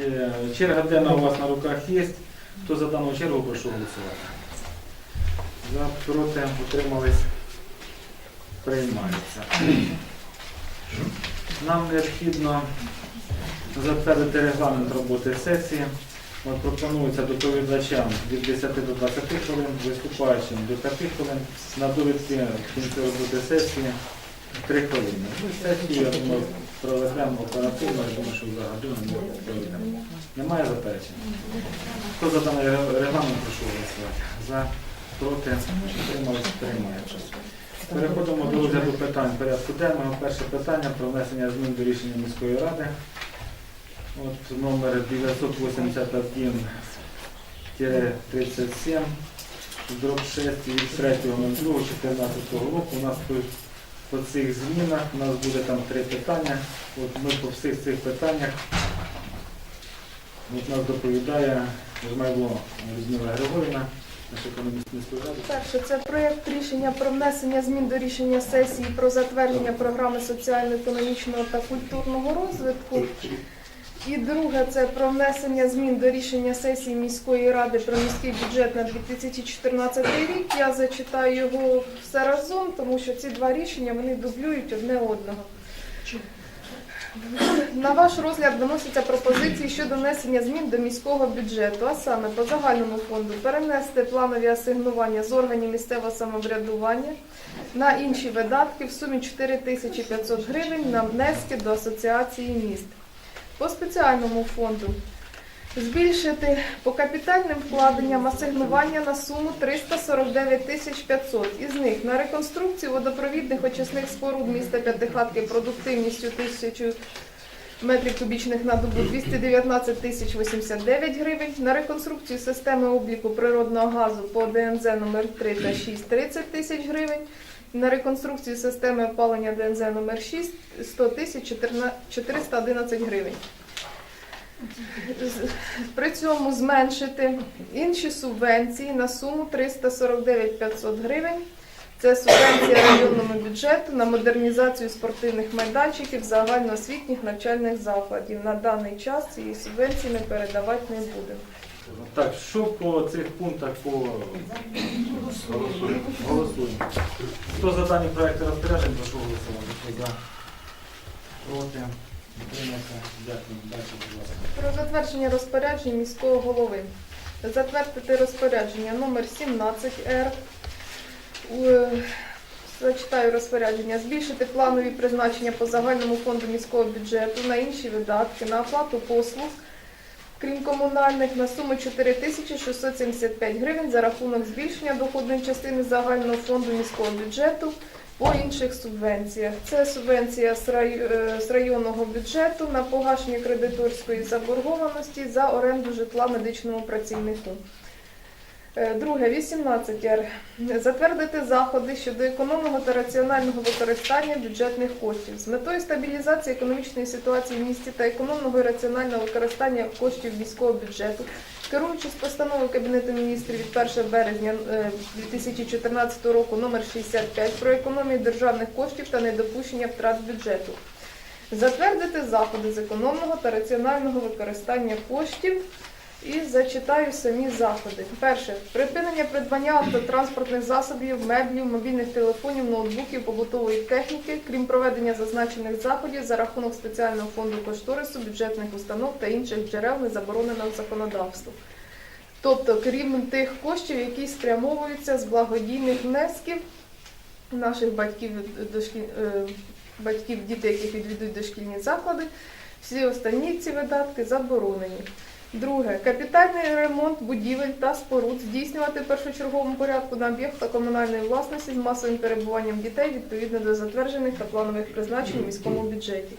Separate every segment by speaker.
Speaker 1: Е, Черга денна у вас на руках є. Хто за дану чергу прошу голосувати? За, проти, утримались, приймається. Нам необхідно затвердити регламент роботи сесії. От пропонується доповідачам від 10 до 20 хвилин, виступаючим до 5 хвилин, на довідки в кінці роботи сесії 3 хвилини. Ну, я думаю, проведемо оперативно, я думаю, що за годину ми проведемо. Немає заперечень? Хто за даний ре- регламент, прошу голосувати. За, проти, утримались, приймається. Переходимо до розгляду питань порядку денного. Перше питання про внесення змін до рішення міської ради. От номер 981-37, дроб 6 від 3.02.14 року. У нас по, по цих змінах у нас буде там три питання. От ми по всіх цих питаннях от нас доповідає Жмайло Людмила Григорівна.
Speaker 2: Перше, це проєкт рішення про внесення змін до рішення сесії про затвердження програми соціально-економічного та культурного розвитку. І друге, це про внесення змін до рішення сесії міської ради про міський бюджет на 2014 рік. Я зачитаю його все разом, тому що ці два рішення вони дублюють одне одного. На ваш розгляд виносяться пропозиції щодо внесення змін до міського бюджету, а саме по загальному фонду перенести планові асигнування з органів місцевого самоврядування на інші видатки в сумі 4500 гривень на внески до асоціації міст. По спеціальному фонду. Збільшити по капітальним вкладенням асигнування на суму 349 тисяч 500. Із них на реконструкцію водопровідних очисних споруд міста П'ятихатки продуктивністю 1000 метрів кубічних на добу 219 тисяч 89 гривень, на реконструкцію системи обліку природного газу по ДНЗ номер 3 та 6 30 тисяч гривень, на реконструкцію системи опалення ДНЗ номер 6 100 тисяч 411 гривень. При цьому зменшити інші субвенції на суму 349 500 гривень. Це субвенція районному бюджету на модернізацію спортивних майданчиків загальноосвітніх навчальних закладів. На даний час цієї субвенції ми передавати не будемо.
Speaker 1: Так, що по цих пунктах по голосуємо? Голосуємо. Хто за дані проекти розпоряджень, прошу голосувати. Хто за? Проти? Дякую. Далі, будь ласка.
Speaker 2: Про затвердження розпоряджень міського голови. Затвердити розпорядження номер 17Р. Е, Зачитаю розпорядження. Збільшити планові призначення по загальному фонду міського бюджету на інші видатки, на оплату послуг, крім комунальних, на суму 4675 гривень за рахунок збільшення доходної частини загального фонду міського бюджету по інших субвенціях. Це субвенція з е, районного бюджету на погашення кредиторської заборгованості за оренду житла медичному працівнику. Е, Друге, 18 Р. Затвердити заходи щодо економного та раціонального використання бюджетних коштів з метою стабілізації економічної ситуації в місті та економного і раціонального використання коштів міського бюджету, керуючись постановою Кабінету міністрів від 1 березня е, 2014 року номер 65 про економію державних коштів та недопущення втрат бюджету. Затвердити заходи з економного та раціонального використання коштів і зачитаю самі заходи. Перше припинення придбання автотранспортних засобів, меблів, мобільних телефонів, ноутбуків, побутової техніки, крім проведення зазначених заходів за рахунок спеціального фонду кошторису, бюджетних установ та інших джерел не забороненого законодавством. Тобто, крім тих коштів, які спрямовуються з благодійних внесків наших батьків, дошкіль... е, батьків дітей, яких відвідують дошкільні заклади, всі останні ці видатки заборонені. Друге, капітальний ремонт будівель та споруд здійснювати в першочерговому порядку на об'єктах комунальної власності з масовим перебуванням дітей відповідно до затверджених та планових призначень у міському бюджеті.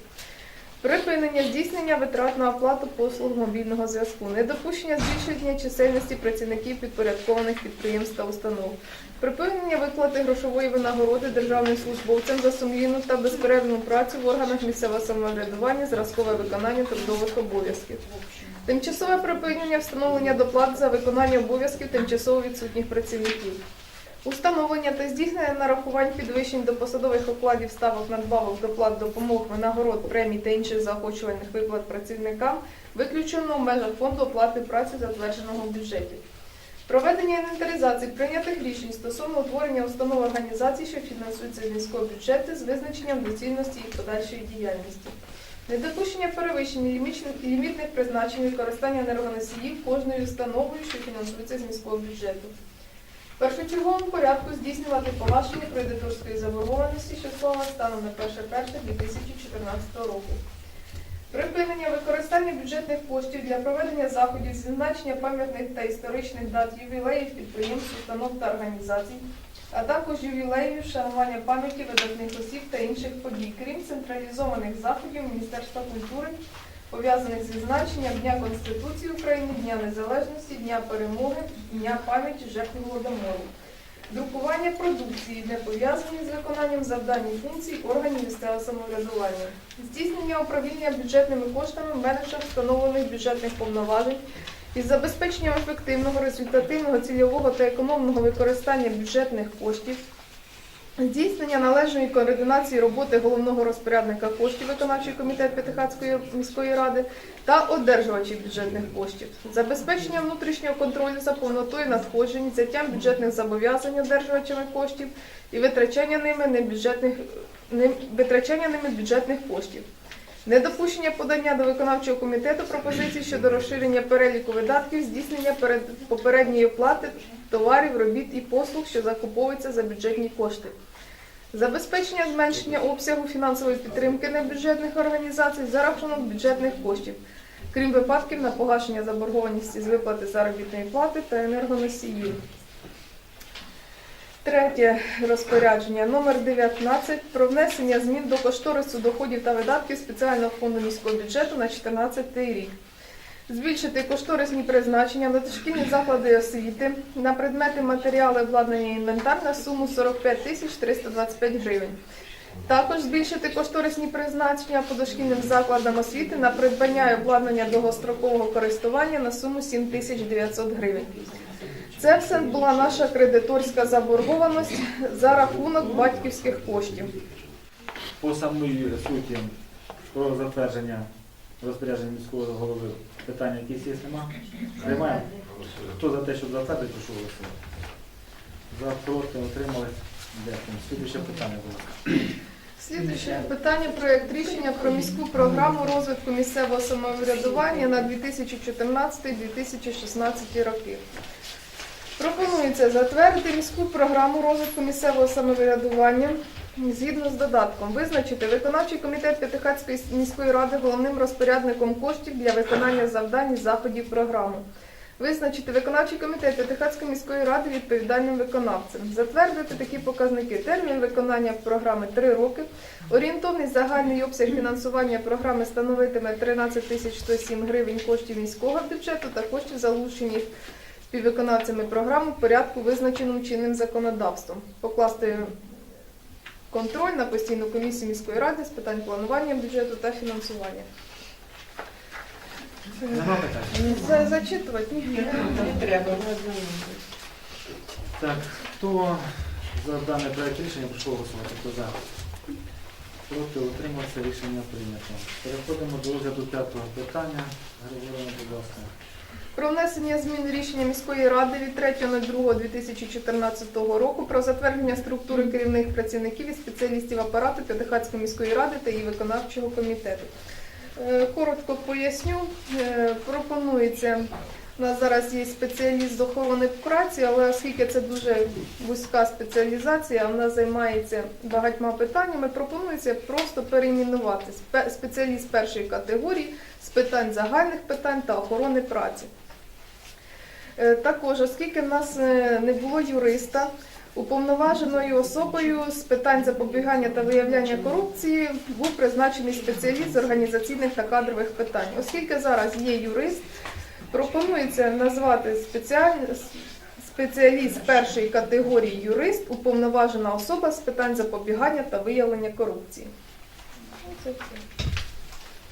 Speaker 2: Припинення здійснення витрат на оплату послуг мобільного зв'язку, недопущення збільшення чисельності працівників підпорядкованих підприємств та установ, припинення виплати грошової винагороди державним службовцям за сумлінну та безперервну працю в органах місцевого самоврядування, зразкове виконання трудових обов'язків. Тимчасове припинення встановлення доплат за виконання обов'язків тимчасово відсутніх працівників. Установлення та здійснення нарахувань підвищень до посадових окладів ставок надбавок доплат допомог винагород премій та інших заохочувальних виплат працівникам виключено в межах фонду оплати праці, затвердженого в бюджеті. Проведення інвентаризації прийнятих рішень стосовно утворення установ організацій, що фінансуються з міського бюджету з визначенням доцільності їх подальшої діяльності. Недопущення перевищення лімітних призначень використання енергоносіїв кожною установою, що фінансується з міського бюджету. Першочерговому порядку здійснювати погашення кредиторської заборгованості, що склала станом на 1.1.2014 року. Припинення використання бюджетних коштів для проведення заходів з відзначення пам'ятних та історичних дат ювілеїв підприємств, установ та організацій, а також ювілеїв, шанування пам'яті видатних осіб та інших подій, крім централізованих заходів Міністерства культури, пов'язаних з відзначенням Дня Конституції України, Дня Незалежності, Дня Перемоги, Дня пам'яті жертв Голодомору. Друкування продукції, не пов'язані з виконанням завдань і функцій органів місцевого самоврядування, здійснення управління бюджетними коштами в менеджах встановлених бюджетних повноважень із забезпеченням ефективного, результативного, цільового та економного використання бюджетних коштів, здійснення належної координації роботи головного розпорядника коштів виконавчий комітет П'ятихатської міської ради та одержувачів бюджетних коштів, забезпечення внутрішнього контролю за повнотою надходжень, взяттям бюджетних зобов'язань одержувачами коштів і витрачання ними небюджетних не- витрачання ними бюджетних коштів. Недопущення подання до виконавчого комітету пропозицій щодо розширення переліку видатків, здійснення перед- попередньої оплати товарів, робіт і послуг, що закуповуються за бюджетні кошти. Забезпечення зменшення обсягу фінансової підтримки небюджетних організацій за рахунок бюджетних коштів, крім випадків на погашення заборгованості з виплати заробітної плати та енергоносіїв. Третє розпорядження номер 19 про внесення змін до кошторису доходів та видатків спеціального фонду міського бюджету на 2014 рік. Збільшити кошторисні призначення на дошкільні заклади освіти на предмети матеріали обладнання і інвентар на суму 45 тисяч 325 гривень. Також збільшити кошторисні призначення по дошкільним закладам освіти на придбання і обладнання довгострокового користування на суму 7 тисяч 900 гривень. Це все була наша кредиторська заборгованість за рахунок батьківських коштів.
Speaker 1: По самій суті про затвердження розпорядження міського голови питання якісь є нема? Приймаємо. Хто за те, щоб затвердити, прошу голосувати. За проти отримались. Дякую. Слідуюче питання було.
Speaker 2: Слідуюче питання проєкт рішення про міську програму розвитку місцевого самоврядування на 2014-2016 роки. Пропонується затвердити міську програму розвитку місцевого самоврядування згідно з додатком, визначити виконавчий комітет П'ятихатської міської ради головним розпорядником коштів для виконання завдань і заходів програми. Визначити виконавчий комітет П'ятихатської міської ради відповідальним виконавцем. Затвердити такі показники. Термін виконання програми 3 роки. Орієнтовний загальний обсяг фінансування програми становитиме 13 тисяч 107 гривень коштів міського бюджету та коштів залучених співвиконавцями програми в порядку, визначеному чинним законодавством. Покласти контроль на постійну комісію міської ради з питань планування бюджету та фінансування.
Speaker 1: Нема питань?
Speaker 2: Зачитувати? Ні.
Speaker 3: Не треба.
Speaker 1: Так, хто за даний проект рішення прошу голосувати? Хто за? Проти утримався, рішення прийнято. Переходимо до розгляду п'ятого питання. Григорій, будь ласка.
Speaker 2: Про внесення змін рішення міської ради від 3.02.2014 року про затвердження структури керівних працівників і спеціалістів апарату П'ятихатської міської ради та її виконавчого комітету. Е, Коротко поясню. Е, Пропонується, у нас зараз є спеціаліст з охорони праці, але оскільки це дуже вузька спеціалізація, вона займається багатьма питаннями, пропонується просто перейменувати Спе- спеціаліст першої категорії з питань загальних питань та охорони праці. Е, Також, оскільки в нас е, не було юриста, уповноваженою особою з питань запобігання та виявляння корупції був призначений спеціаліст з організаційних та кадрових питань. Оскільки зараз є юрист, пропонується назвати спеціаль- спеціаліст першої категорії юрист, уповноважена особа з питань запобігання та виявлення корупції.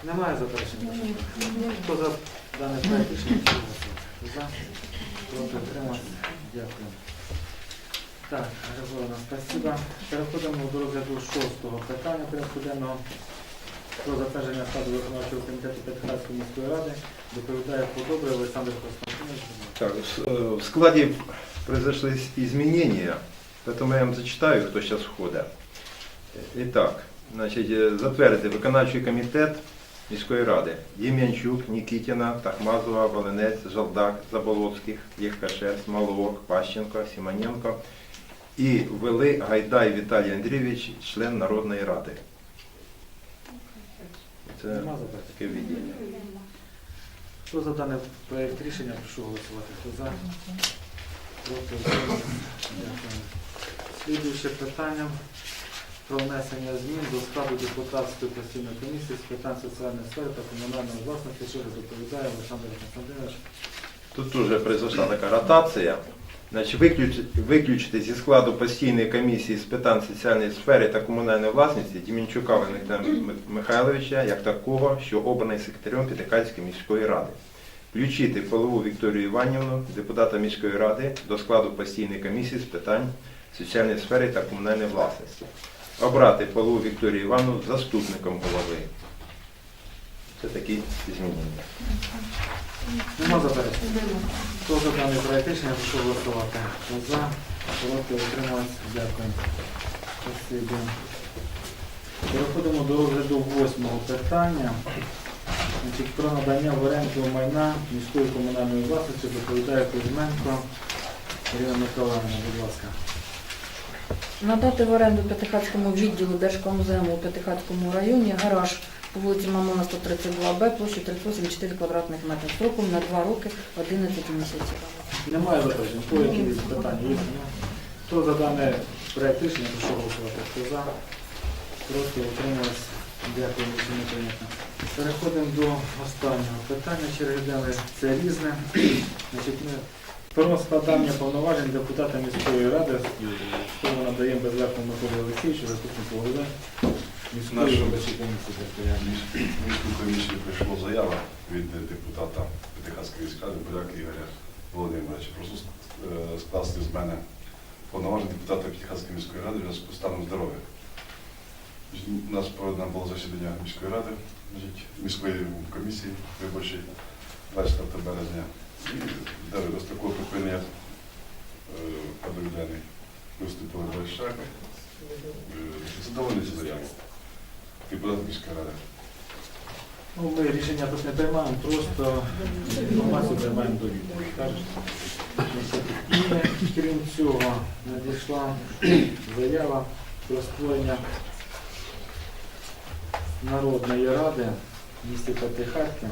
Speaker 1: Немає заперечень? Хто за прошу голосувати? За? Проти утримався? Дякую. Так, спасибо. Переходимо до розгляду шостого питання порядку про затвердження складу виконавчого комітету Петриківської міської ради. Доповідає подобре Олександр Константинович.
Speaker 3: Так, э, в складе произошли изменения, поэтому я вам зачитаю, кто сейчас входит. Итак, значить, е, затвердити виконавчий комітет міської ради Єм'янчук, Нікітіна, Тахмазова, Волинець, Жалдак, Заболоцьких, Єхкашець, Маловок, Пащенко, Сімоненко і ввели Гайдай Віталій Андрійович, член Народної ради. Це таке відділення.
Speaker 1: Хто за даний проєкт рішення, прошу голосувати. Хто за? Проти? Дякую. Слідуюче питання про внесення змін до складу депутатської постійної комісії з питань соціальної сфери та комунальної власності, що доповідає Олександр Константинович.
Speaker 3: Тут уже произошла така ротація. Значить, виключ- виключити зі складу постійної комісії з питань соціальної сфери та комунальної власності Дімінчука Валентина Михайловича як такого, що обраний секретарем Підекальської міської ради. Включити Полову Вікторію Іванівну, депутата міської ради, до складу постійної комісії з питань соціальної сфери та комунальної власності. Обрати Полову Вікторію Івановну заступником голови. Це такі змінення.
Speaker 1: Нема заперечень? Хто за даний проєкт рішення, прошу голосувати. Хто за? Проти? Утримались? Дякую. Спасибі. Переходимо до розгляду восьмого питання. Значить, про надання в оренду майна міської комунальної власності доповідає Кузьменко Ірина Миколаївна, будь ласка.
Speaker 4: Надати в оренду П'ятихатському відділу Держкомзему у П'ятихатському районі гараж по вулиці Мамона 132Б площею 384 квадратних метрів строком на 2 роки 11 місяців.
Speaker 1: Немає заперечень? Хто якісь питання є? Хто за дане проєкт рішення, прошу голосувати. Хто за? Проти утримались. Дякую, рішення прийнято. Переходимо до останнього питання черги. Це різне. Значить, ми про складання повноважень депутата міської ради. Слово надаємо безлепному Миколі Олексійовичу, заступнику голови міської
Speaker 5: Нашу-
Speaker 1: виборчої комісії. територіальної.
Speaker 5: Міську комісію прийшла заява від депутата Петихатської міськради Поляка Ігоря Володимировича. Прошу е, скласти з мене повноваження депутата Петихатської міської ради зв'язку з станом здоров'я. У нас проведено було засідання міської ради, міської комісії виборчої 24 березня. З такого припинення денний виступили Большак. Задоволені цю заяву. Депутат міської ради.
Speaker 1: Ну, ми рішення тут не приймаємо, просто інформацію приймаємо до? Значить, І крім цього надійшла заява про створення Народної ради місті П'ятихатки.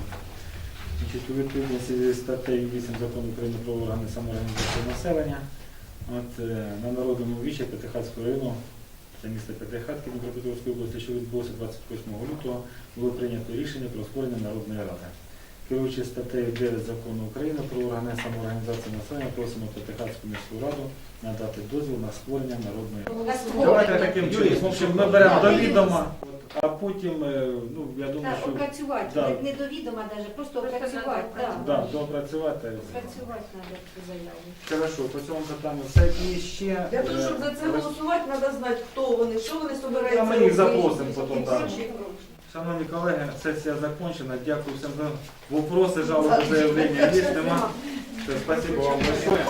Speaker 1: У відповідності зі статтею 8 закону України про органи самоорганізації населення. От, е, на народному вічі П'ятихатського району, це місто П'ятихатки Дніпропетровської області, що відбулося 28 лютого, було прийнято рішення про створення Народної ради. Керуючи статтею 9 закону України про органи самоорганізації населення, просимо П'ятихатську міську раду надати дозвіл на створення Народної ради. Давайте таким чином. Ми беремо до відома, а потім, е, ну, я думаю,
Speaker 6: Так,
Speaker 1: що
Speaker 6: опрацювати,
Speaker 1: Да.
Speaker 6: не, не до відома навіть, просто опрацювати. Да.
Speaker 1: да, доопрацювати.
Speaker 6: Опрацювати треба цю заяву.
Speaker 1: Хорошо, по цьому питанню все. І ще...
Speaker 7: Для того,
Speaker 1: е,
Speaker 7: щоб за це голосувати, треба знати, хто вони, що вони собираються.
Speaker 1: ми їх
Speaker 7: робити.
Speaker 1: запросимо потім, так. Шановні колеги, сесія закончена. Дякую всім за вопроси, жалоби, заявлення. Есть, нема? Все, спасибо вам большое.